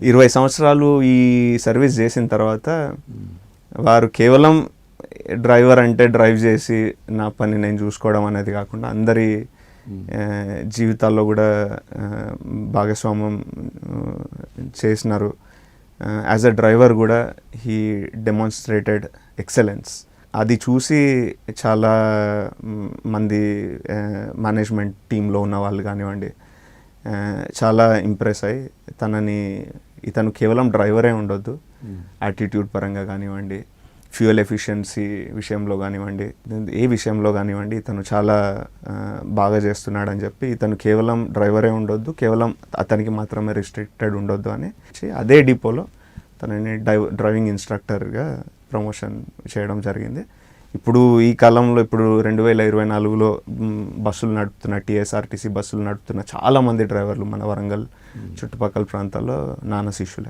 ఇరవై సంవత్సరాలు ఈ సర్వీస్ చేసిన తర్వాత వారు కేవలం డ్రైవర్ అంటే డ్రైవ్ చేసి నా పని నేను చూసుకోవడం అనేది కాకుండా అందరి ఆ, జీవితాల్లో కూడా భాగస్వామ్యం చేసినారు. యాజ్ అ డ్రైవర్ కూడా హీ డెమాన్స్ట్రేటెడ్ ఎక్సలెన్స్. అది చూసి చాలా మంది మేనేజ్మెంట్ టీంలో ఉన్న వాళ్ళు కానివ్వండి చాలా ఇంప్రెస్ అయ్యి తనని ఇతను కేవలం డ్రైవరే ఉండొద్దు. యాటిట్యూడ్ పరంగా కానివ్వండి ఫ్యూయల్ ఎఫిషియన్సీ విషయంలో కానివ్వండి ఏ విషయంలో కానివ్వండి ఇతను చాలా బాగా చేస్తున్నాడని చెప్పి ఇతను కేవలం డ్రైవరే ఉండొద్దు కేవలం అతనికి మాత్రమే రిస్ట్రిక్టెడ్ ఉండొద్దు అని అదే డిపోలో తనని డ్రైవింగ్ ఇన్స్ట్రక్టర్గా ప్రమోషన్ చేయడం జరిగింది. ఇప్పుడు ఈ కాలంలో ఇప్పుడు రెండు వేల ఇరవై నాలుగులో బస్సులు నడుపుతున్న టీఎస్ఆర్టీసీ బస్సులు నడుపుతున్న చాలా మంది డ్రైవర్లు మన వరంగల్ చుట్టుపక్కల ప్రాంతాల్లో నాన్న శిష్యులే.